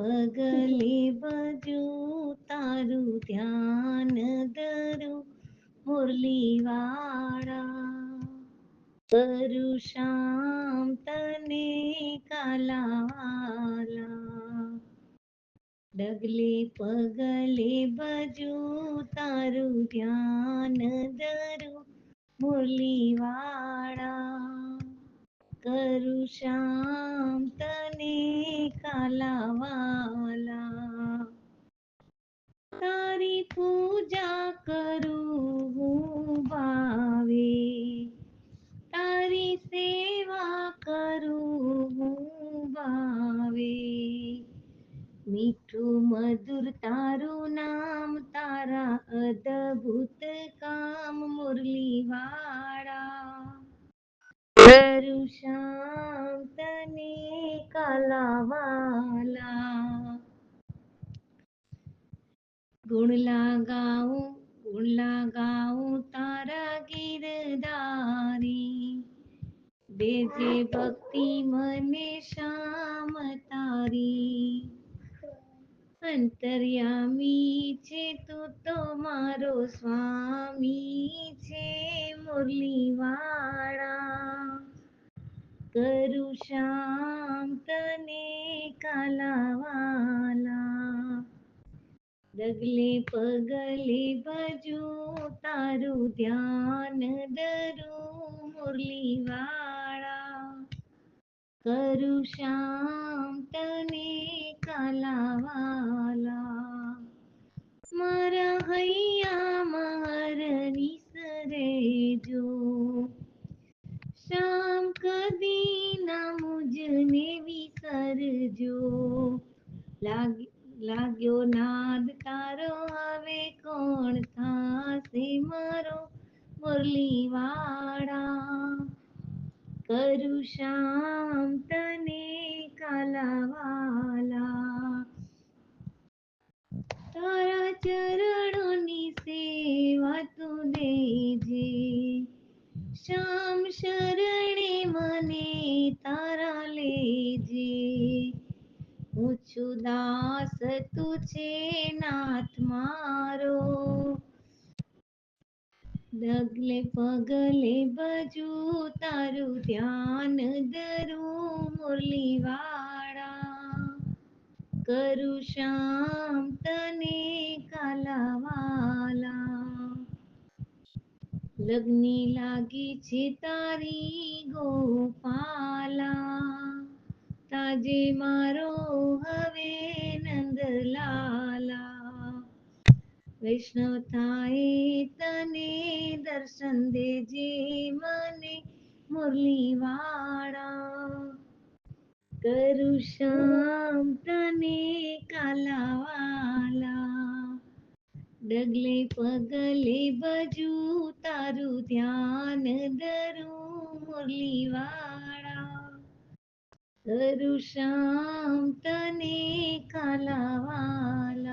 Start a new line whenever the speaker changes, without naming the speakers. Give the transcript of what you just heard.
પગલે બજુ તારું ધ્યાન ધરું, મુરલીવાળા કરું શામ તને કાલાવાલા. ડગલે પગલે બજુ તારું ધ્યાન ધરું, મુરલીવાળા કરું શામ કરું હું ભાવે? તારી સેવા કરું હું ભાવે? મીઠું મધુર તારું નામ, તારા અદભુત કામ મુરલી વાળા કરું શામ તને કલાવાલા. ગુણ લગાવું ગુણ લગાવું તારા ગીરધારી દેજે ભક્તિ મને શામ તારી અંતર્યામી છે તું તો મારો સ્વામી છે મુરલીવાળા કરું શામ તને કાલાવાલા ડગલે પગલે ભજુ તારું ધ્યાન ધરું મુરલીવાળા કરું શામ તને કાલાવાલા મારા હૈયા માર વિસરેજો શામ કદી ના મુજને વિસરજો લાગ લાગ્યો નાદ તારો, હવે કોણ થાશે મારો મુરલી વાળા કરું શામ તને કાલાવાલા. તારા ચરણોની સેવા તું દેજે શ્યામ શરણે મને તારા લેજે. છું દાસ તું છે નાથ મારો? ડગલે પગલે બજુ તારું ધ્યાન ધરું, મુરલીવાળા. કરું શામ તને કાલાવાલા. લગ્ની લાગી છે તારી ગોપાલા. તાજે મારો હવે નંદલાલા. વૈષ્ણવ થાય તને દર્શન દેજે મને મુરલીવાળા. કરું શામ તને કાલાવાલા. ડગલે પગલે બજુ તારું ધ્યાન ધરું મુરલી વાળા કરું શામ તને કાલાવાલા